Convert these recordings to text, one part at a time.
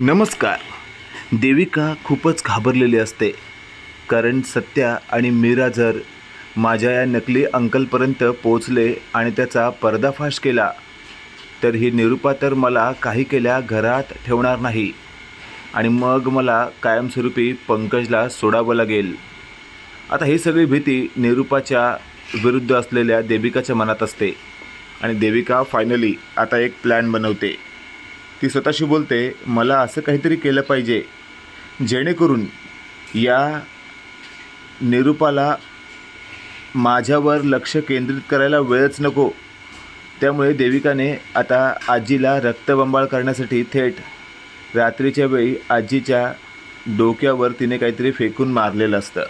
नमस्कार. देविका खूपच घाबरलेली असते. कारण सत्या आणि मीरा जर माझ्या या नकली अंकलपर्यंत पोचले आणि त्याचा पर्दाफाश केला तर ही निरूपा तर मला काही केल्या घरात ठेवणार नाही. आणि मग मला कायमस्वरूपी पंकजला सोडावं लागेल. आता ही सगळी भीती निरूपाच्या विरुद्ध असलेल्या देविकाच्या मनात असते. आणि देविका फायनली आता एक प्लॅन बनवते. ती स्वतःशी बोलते मला असं काहीतरी केलं पाहिजे जेणेकरून या निरूपाला माझ्यावर लक्ष केंद्रित करायला वेळच नको. त्यामुळे देविकाने आता आजीला रक्तबंबाळ करण्यासाठी थेट रात्रीच्या वेळी आजीच्या डोक्यावर तिने काहीतरी फेकून मारलेलं असतं.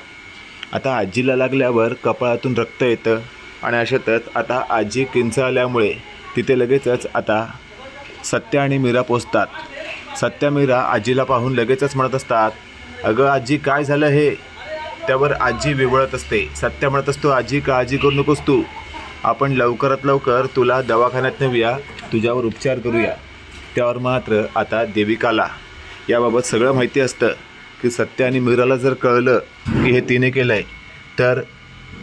आता आजीला लागल्यावर कपाळातून रक्त येतं आणि अशातच आता आजी किंचाळल्यामुळे तिथे लगेचच आता सत्या आणि मीरा पोचतात सत्या मीरा आजीला पाहून लगेचच म्हणत असतात अगं आजी काय झालं हे? त्यावर आजी विवळत असते. सत्या म्हणत असतो आजी काळजी करू नकोस तू. आपण लवकरात लवकर तुला दवाखान्यात नेऊया तुझ्यावर उपचार करूया. त्यावर मात्र आता देविकाला याबाबत सगळं माहिती असतं की सत्य आणि मीराला जर कळलं की हे तिने केलं आहे तर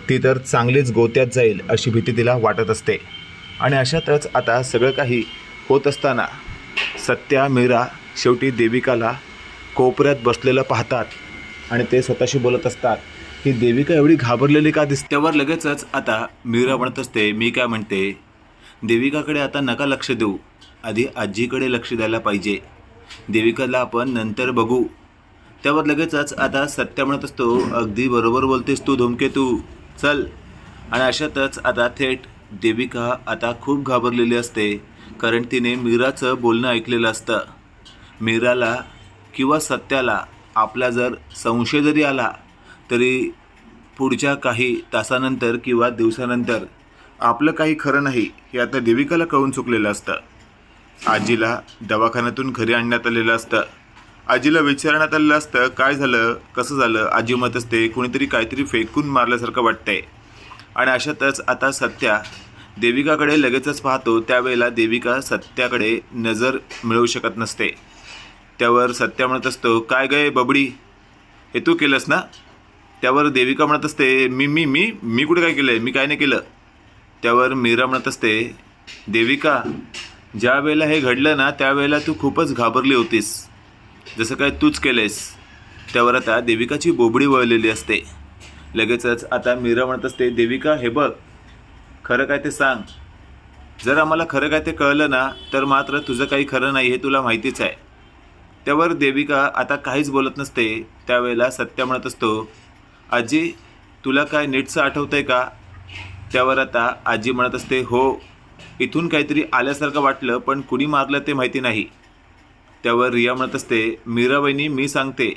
ती तर चांगलीच गोत्यात जाईल अशी भीती तिला वाटत असते. आणि अशातच आता सगळं काही होत असताना सत्या मीरा शेवटी देविकाला कोपऱ्यात बसलेलं पाहतात आणि ते स्वतःशी बोलत असतात की देविका एवढी घाबरलेली का दिसते? त्यावर लगेचच आता मीरा म्हणत असते मी काय म्हणते? देविकाकडे आता नका लक्ष देऊ. आधी आजीकडे लक्ष द्यायला पाहिजे. देविकाला आपण नंतर बघू. त्यावर लगेचच आता सत्या म्हणत असतो अगदी बरोबर बोलतेस तू धूमकेतू चल. आणि अशातच आता थेट देविका आता खूप घाबरलेली असते. कारण तिने मीराचं बोलणं ऐकलेलं असतं. मीराला किंवा सत्याला आपला जर संशय जरी आला तरी पुढच्या काही तासानंतर किंवा दिवसानंतर आपलं काही खरं नाही हे आता देविकाला कळून चुकलेलं असतं. आजीला दवाखान्यातून घरी आणण्यात आलेलं असतं. आजीला विचारण्यात आलेलं असतं काय झालं? कसं झालं? आजी मत असते कुणीतरी काहीतरी फेकून मारल्यासारखं वाटतंय. आणि अशातच आता सत्या देविकाकडे लगेचच पाहतो त्यावेळेला देविका सत्याकडे नजर मिळवू शकत नसते. त्यावर सत्या म्हणत असतो काय गय बबडी? हे तू केलंस ना? त्यावर देविका म्हणत असते मी मी मी मी कुठे काय केलं आहे मी काय नाही केलं. त्यावर मीरा म्हणत असते देविका ज्या वेळेला हे घडलं ना त्यावेळेला तू खूपच घाबरली होतीस. जसं काय तूच केलंयस. त्यावर आता देविकाची बोबडी वळलेली असते. लगेचच आता मीरा म्हणत असते देविका हे बघ खरं काय ते सांग. जर आम्हाला खरं काय ते कळलं ना तर मात्र तुझं काही खरं नाही हे तुला माहितीच आहे. त्यावर देविका आता काहीच बोलत नसते त्यावेळेला सत्य म्हणत असतो आजी तुला काय नीटचं आठवतं आहे का? त्यावर आता आजी म्हणत असते हो इथून काहीतरी आल्यासारखं वाटलं पण कुणी मारलं ते माहिती नाही. त्यावर रिया म्हणत असते मीराबाईनी मी सांगते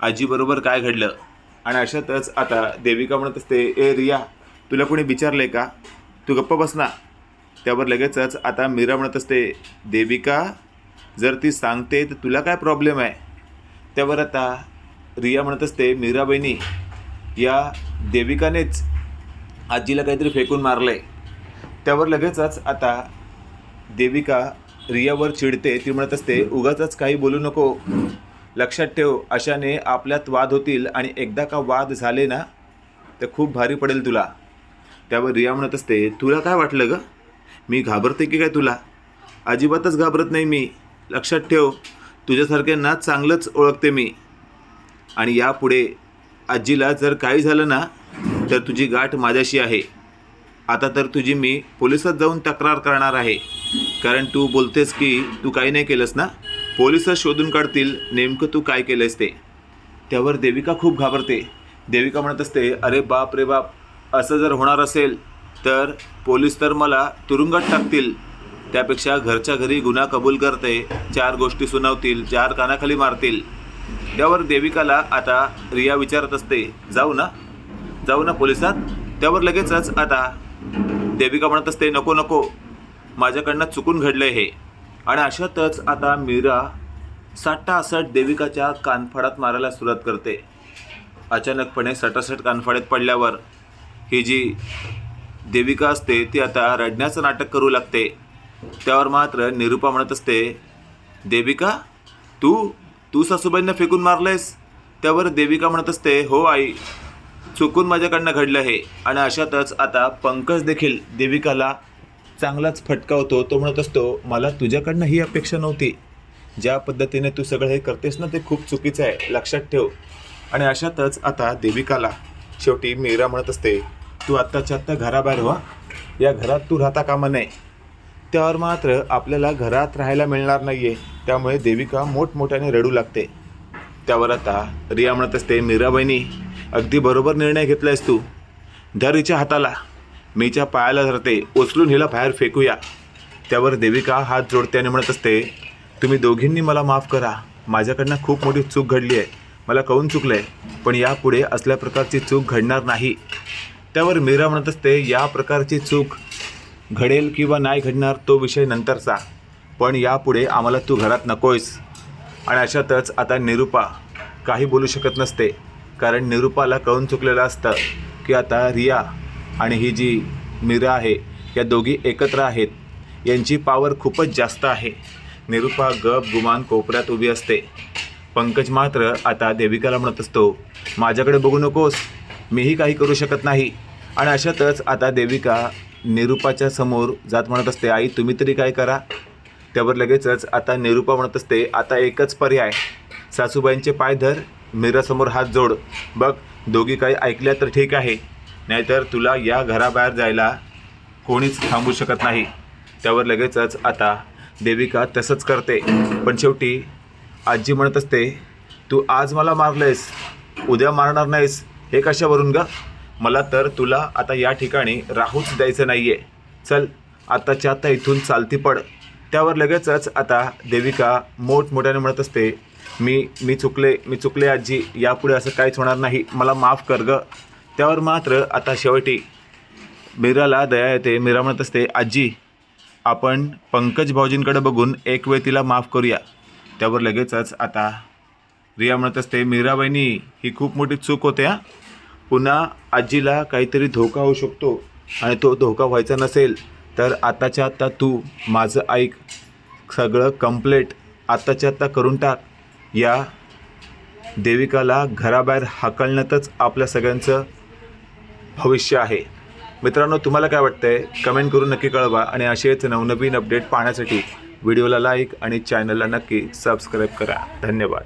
आजीबरोबर काय घडलं? आणि अशातच आता देविका म्हणत असते ए रिया तुला कोणी विचारलं का? तू गप्प बस ना. त्यावर लगेचच आता मीरा म्हणत असते देविका जर ती सांगते तर तुला काय प्रॉब्लेम आहे? त्यावर आता रिया म्हणत असते मीराबाईनी या देविकानेच आजीला काहीतरी फेकून मारलं आहे त्यावर लगेचच आता देविका रियावर चिडते. ती म्हणत असते उगाच काही बोलू नको. लक्षात ठेव अशाने आपल्यात वाद होतील आणि एकदा का वाद झाले ना तर खूप भारी पडेल तुला. त्यावर रिया म्हणत असते तुला काय वाटलं ग? मी घाबरते की काय तुला? अजिबातच घाबरत नाही मी. लक्षात ठेव तुझ्यासारख्यांना चांगलंच ओळखते मी. आणि यापुढे आजीला जर काही झालं ना तर तुझी गाठ माझ्याशी आहे. आता तर तुझी मी पोलिसात जाऊन तक्रार करणार आहे. कारण तू बोलतेस की तू काही नाही केलंस ना? पोलिसच शोधून काढतील नेमकं तू काय केलंस ते. त्यावर देविका खूप घाबरते. देविका म्हणत असते अरे बाप रे बाप असं जर होणार असेल तर पोलीस तर मला तुरुंगात टाकतील. त्यापेक्षा घरच्या घरी गुन्हा कबूल करते चार गोष्टी सुनावतील चार कानाखाली मारतील. त्यावर देविकाला आता रिया विचारत असते जाऊ ना? जाऊ ना पोलिसात? त्यावर लगेचच आता. देविका म्हणत असते नको नको. माझ्याकडनं चुकून घडलंय हे. आणि अशातच आता मीरा साठासट देविकाच्या कानफडात मारायला सुरुवात करते. अचानकपणे सटासट कानफाड्यात पडल्यावर ही जी देविका असते ती आता रडण्याचं नाटक करू लागते. त्यावर मात्र निरूपा म्हणत असते देविका तू तू सासूबाईंना फेकून मारलंयस. त्यावर देविका म्हणत असते हो आई चुकून माझ्याकडनं घडलं हे. आणि अशातच आता पंकज देखील देविकाला चांगलाच फटका होतो तो म्हणत असतो मला तुझ्याकडनं ही अपेक्षा नव्हती. ज्या पद्धतीने तू सगळं हे करतेस ना ते खूप चुकीचं आहे. लक्षात ठेव. आणि अशातच आता देविकाला शेवटी मीरा म्हणत असते तू आत्ताच्या आत्ता घराबाहेर व्हा. या घरात तू राहता कामा नये. त्यावर मात्र आपल्याला घरात राहायला मिळणार नाही आहे त्यामुळे देविका मोठमोठ्याने रडू लागते. त्यावर आता रिया म्हणत असते मीराबाईनी अगदी बरोबर निर्णय घेतलायस तू. धर हिच्या हाताला. मीच्या पायाला धरते. उचलून हिला बाहेर फेकूया. त्यावर देविका हात जोडते आणि म्हणत असते तुम्ही दोघींनी मला माफ करा. माझ्याकडनं खूप मोठी चूक घडली आहे मला कळून चुकलं आहे पण यापुढे असल्या प्रकारची चूक घडणार नाही. त्यावर मीरा म्हणत असते या प्रकारची चूक घडेल किंवा नाही घडणार तो विषय नंतरचा. पण यापुढे आम्हाला तू घरात नकोयस. आणि अशातच आता निरुपा काही बोलू शकत नसते कारण निरुपाला कळून चुकलेलं असतं की आता रिया आणि ही जी मीरा आहे या दोघी एकत्र आहेत. यांची पावर खूपच जास्त आहे. निरुपा गप गुमान कोपऱ्यात उभी असते. पंकज मात्र आता देविकाला म्हणत असतो माझ्याकडे बघू नकोस. मीही काही करू शकत नाही. आणि अशातच आता देविका निरूपाच्या समोर जात म्हणत असते आई तुम्ही तरी काय करा? त्यावर लगेचच आता निरूपा म्हणत असते आता एकच पर्याय. सासूबाईंचे पाय धर मीरासमोर हात जोड. बघ दोघी काही ऐकल्या तर ठीक आहे. नाहीतर तुला या घराबाहेर जायला कोणीच थांबू शकत नाही. त्यावर लगेचच आता देविका तसंच करते. पण शेवटी आजी म्हणत असते तू आज मला मारलंयस. उद्या मारणार नाहीस. हे कशावरून ग? मला तर तुला आता या ठिकाणी राहूच द्यायचं नाही आहे चल आत्ताच्या आता इथून चालती पड. त्यावर लगेचच आता देविका मोठमोठ्याने म्हणत असते मी मी चुकले मी चुकले आजी यापुढे असं काहीच होणार नाही. मला माफ कर ग. त्यावर मात्र आता शेवटी मीराला दया येते. मीरा म्हणत असते आजी आपण पंकज भाऊजींकडे बघून एक वेळ तिला माफ करूया. त्यावर लगेचच आता रिया म्हणत असते मीराबाईनी ही खूप मोठी चूक होते हा? पुन्हा आजीला काहीतरी धोका होऊ शकतो आणि तो धोका व्हायचा नसेल तर आत्ताच्या आत्ता तू माझं ऐक. सगळं कम्प्लेट. आत्ताच्या आत्ता करून टाक. या देविकाला घराबाहेर हाकलण्यातच आपल्या सगळ्यांचं भविष्य आहे. मित्रांनो तुम्हाला काय वाटतंय? कमेंट करून नक्की कळवा आणि असेच नवनवीन अपडेट पाहण्यासाठी व्हिडिओला लाईक आणि चॅनलला नक्की सबस्क्राईब करा. धन्यवाद.